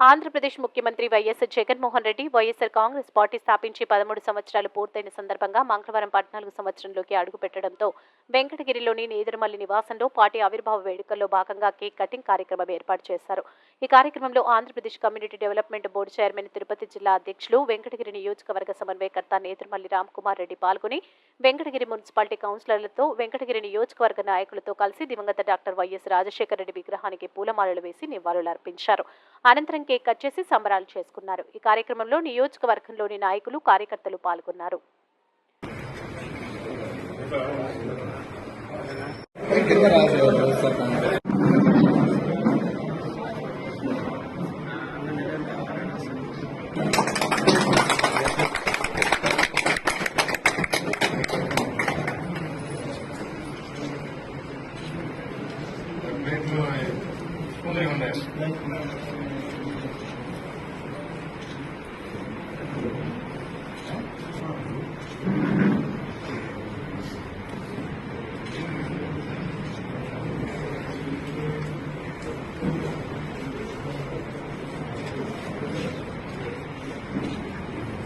Andhra Pradesh ముఖ్యమంత్రి YS Jaganmohan Reddy YSR Congress party స్థాపించి పదమూడు సంవత్సరాలు పూర్తయిన సందర్భంగా మంగళవారం పద్నాలుగు సంవత్సరంలోకి అడుగుపెట్టడంతో వెంకటగిరిలోని నేదురుమల్లి నివాసంలో పార్టీ ఆవిర్భావ వేడుకల్లో భాగంగా కేక్ కటింగ్ కార్యక్రమం ఏర్పాటు చేశారు. ఈ కార్యక్రమంలో Andhra Pradesh community development board chairman Tirupati జిల్లా అధ్యక్షులు వెంకటగిరి నియోజకవర్గ సమన్వయకర్త నేదురుమల్లి రామ్కుమార్ రెడ్డి పాల్గొని వెంకటగిరి మున్సిపాలిటీ కౌన్సిలర్లతో వెంకటగిరి నియోజకవర్గ నాయకులతో కలిసి దివంగత డాక్టర్ వైఎస్ రాజశేఖర రెడ్డి విగ్రహానికి పూలమాలలు వేసి నివాళులర్పించారు. అనంతరం కేక్ కట్ చేసి సంబరాలు చేసుకున్నారు. ఈ కార్యక్రమంలో నియోజకవర్గంలోని నాయకులు కార్యకర్తలు పాల్గొన్నారు. కింద రాదు